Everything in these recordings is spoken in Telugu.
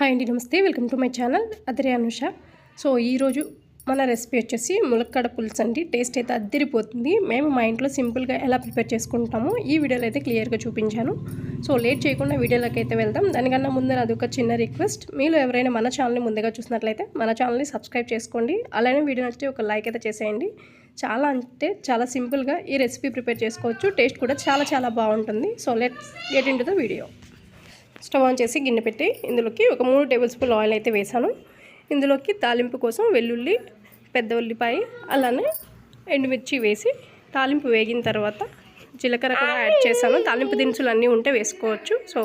హాయ్ అండి నమస్తే. Welcome to my channel. Adhire Anusha. So ఈరోజు మన రెసిపీ వచ్చేసి ములక్కాడ పులుసు అండి. టేస్ట్ అయితే అద్దరిపోతుంది. మేము మా ఇంట్లో సింపుల్గా ఎలా ప్రిపేర్ చేసుకుంటామో ఈ వీడియోలో అయితే క్లియర్గా చూపించాను. సో లేట్ చేయకుండా వీడియోలోకి అయితే వెళ్దాం. దానికన్నా ముందు అది ఒక చిన్న రిక్వెస్ట్. మీరు ఎవరైనా మన ఛానల్ని ముందుగా చూసినట్లయితే మన ఛానల్ని సబ్స్క్రైబ్ చేసుకోండి. అలానే వీడియో నచ్చితే ఒక లైక్ అయితే చేసేయండి. చాలా అంటే చాలా సింపుల్గా ఈ రెసిపీ ప్రిపేర్ చేసుకోవచ్చు. టేస్ట్ కూడా చాలా చాలా బాగుంటుంది. So let's get into the video. Stove on చేసి గిన్నె పెట్టి ఇందులోకి ఒక మూడు టేబుల్ స్పూన్ ఆయిల్ అయితే వేసాను. ఇందులోకి తాలింపు కోసం వెల్లుల్లి పెద్ద ఉల్లిపాయ అలానే ఎండుమిర్చి వేసి తాలింపు వేగిన తర్వాత జీలకర్ర కూడా యాడ్ చేశాను. తాలింపు దినుసులు అన్నీ ఉంటే వేసుకోవచ్చు. సో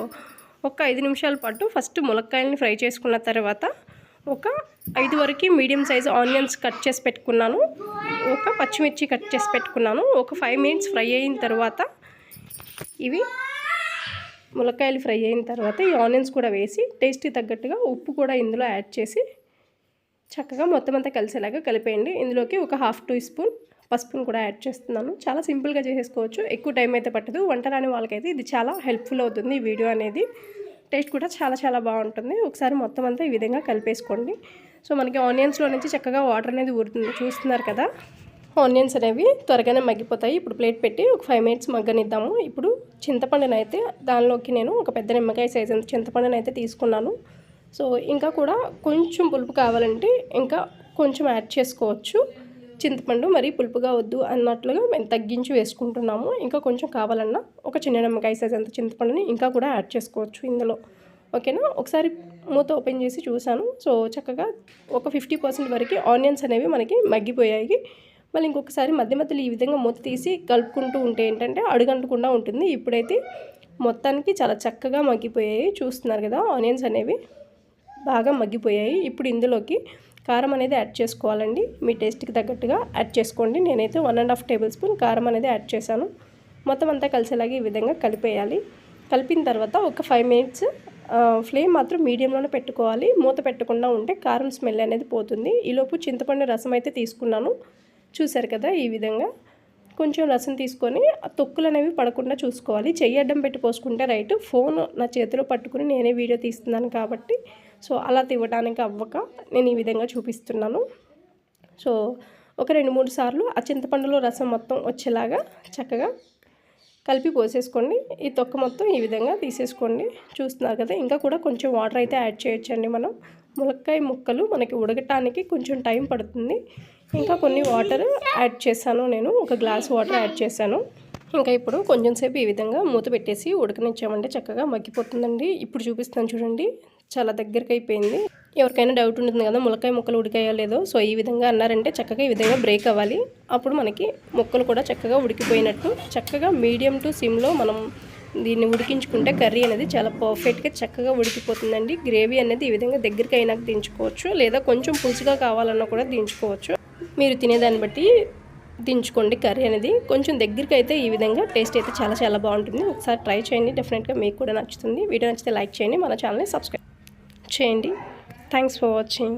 ఒక ఐదు నిమిషాల పాటు ఫస్ట్ ములక్కాయలని ఫ్రై చేసుకున్న తర్వాత ఒక ఐదు వరకు మీడియం సైజు ఆనియన్స్ కట్ చేసి పెట్టుకున్నాను. ఒక పచ్చిమిర్చి కట్ చేసి పెట్టుకున్నాను. ఒక ఫైవ్ మినిట్స్ ఫ్రై అయిన తర్వాత ఇవి ములక్కాయలు ఫ్రై అయిన తర్వాత ఈ ఆనియన్స్ కూడా వేసి టేస్ట్కి తగ్గట్టుగా ఉప్పు కూడా ఇందులో యాడ్ చేసి చక్కగా మొత్తం అంతా కలిసేలాగా కలిపేయండి. ఇందులోకి ఒక హాఫ్ టీ స్పూన్ పసుపును కూడా యాడ్ చేస్తున్నాను. చాలా సింపుల్గా చేసేసుకోవచ్చు. ఎక్కువ టైం అయితే పట్టదు. వంట రాని వాళ్ళకైతే ఇది చాలా హెల్ప్ఫుల్ అవుతుంది ఈ వీడియో అనేది. టేస్ట్ కూడా చాలా చాలా బాగుంటుంది. ఒకసారి మొత్తం అంతా ఈ విధంగా కలిపేసుకోండి. సో మనకి ఆనియన్స్లో నుంచి చక్కగా వాటర్ అనేది ఊరుతుంది. చూస్తున్నారు కదా? ఆనియన్స్ అనేవి త్వరగానే మగ్గిపోతాయి. ఇప్పుడు ప్లేట్ పెట్టి ఒక ఫైవ్ మినిట్స్ మగ్గనిద్దాము. ఇప్పుడు చింతపండుని అయితే దానిలోకి నేను ఒక పెద్ద నిమ్మకాయ సైజ్ అంత చింతపండుని అయితే తీసుకున్నాను. సో ఇంకా కూడా కొంచెం పులుపు కావాలంటే ఇంకా కొంచెం యాడ్ చేసుకోవచ్చు. చింతపండు మరి పులుపుగా వద్దు అన్నట్లుగా మేము తగ్గించి వేసుకుంటున్నాము. ఇంకా కొంచెం కావాలన్నా ఒక చిన్న నిమ్మకాయ సైజ్ అంత చింతపండుని ఇంకా కూడా యాడ్ చేసుకోవచ్చు ఇందులో. ఓకేనా? ఒకసారి మూత ఓపెన్ చేసి చూశాను. సో చక్కగా ఒక ఫిఫ్టీ పర్సెంట్ వరకు ఆనియన్స్ అనేవి మనకి మగ్గిపోయాయి. మళ్ళీ ఇంకొకసారి మధ్య మధ్యలో ఈ విధంగా మూత తీసి కలుపుకుంటూ ఉంటే ఏంటంటే అడుగంటకుండా ఉంటుంది. ఇప్పుడైతే మొత్తానికి చాలా చక్కగా మగ్గిపోయాయి. చూస్తున్నారు కదా ఆనియన్స్ అనేవి బాగా మగ్గిపోయాయి. ఇప్పుడు ఇందులోకి కారం అనేది యాడ్ చేసుకోవాలండి. మీ టేస్ట్కి తగ్గట్టుగా యాడ్ చేసుకోండి. నేనైతే one and half tablespoon కారం అనేది యాడ్ చేశాను. మొత్తం అంతా కలిసేలాగా ఈ విధంగా కలిపేయాలి. కలిపిన తర్వాత ఒక ఫైవ్ మినిట్స్ ఫ్లేమ్ మాత్రం మీడియంలోనే పెట్టుకోవాలి. మూత పెట్టకుండా ఉంటే కారం స్మెల్ అనేది పోతుంది. ఈలోపు చింతపండు రసం అయితే తీసుకున్నాను. చూసారు కదా ఈ విధంగా. కొంచెం రసం తీసుకొని ఆ తొక్కులు అనేవి పడకుండా చూసుకోవాలి. చెయ్యి అడ్డం పెట్టి పోసుకుంటే రైట్. ఫోన్ నా చేతిలో పట్టుకుని నేనే వీడియో తీస్తున్నాను కాబట్టి. సో అలా తివ్వడానికి అవ్వక నేను ఈ విధంగా చూపిస్తున్నాను. సో ఒక రెండు మూడు సార్లు ఆ చింతపండులో రసం మొత్తం వచ్చేలాగా చక్కగా కలిపి పోసేసుకోండి. ఈ తొక్క మొత్తం ఈ విధంగా తీసేసుకోండి. చూస్తున్నారు కదా ఇంకా కూడా కొంచెం వాటర్ అయితే యాడ్ చేయొచ్చండి మనం. ములక్కాయ ముక్కలు మనకి ఉడకటానికి కొంచెం టైం పడుతుంది. ఇంకా కొన్ని వాటర్ యాడ్ చేశాను నేను. ఒక గ్లాస్ వాటర్ యాడ్ చేశాను. ఇంకా ఇప్పుడు కొంచెం సేపు ఈ విధంగా మూత పెట్టేసి ఉడకనిచ్చామంటే చక్కగా మగ్గిపోతుందండి. ఇప్పుడు చూపిస్తాను చూడండి. చాలా దగ్గరికి అయిపోయింది. ఎవరికైనా డౌట్ ఉంటుంది కదా ములకాయ ముక్కలు ఉడికాయో లేదో. సో ఈ విధంగా అన్నారంటే చక్కగా ఈ విధంగా బ్రేక్ అవ్వాలి. అప్పుడు మనకి ముక్కలు కూడా చక్కగా ఉడికిపోయినట్టు చక్కగా మీడియం టు సిమ్లో మనం దీన్ని ఉడికించుకుంటే కర్రీ అనేది చాలా పర్ఫెక్ట్గా చక్కగా ఉడికిపోతుందండి. గ్రేవీ అనేది ఈ విధంగా దగ్గరికి అయినాక దించుకోవచ్చు. లేదా కొంచెం పులుసుగా కావాలన్నా కూడా దించుకోవచ్చు. మీరు తినేదాన్ని బట్టి దించుకోండి కర్రీ అనేది. కొంచెం దగ్గరికి అయితే ఈ విధంగా టేస్ట్ అయితే చాలా చాలా బాగుంటుంది. ఒకసారి ట్రై చేయండి. డెఫినెట్గా మీకు కూడా నచ్చుతుంది. వీడియో నచ్చితే లైక్ చేయండి. మన ఛానల్ని సబ్స్క్రైబ్ చేయండి. Thanks for watching.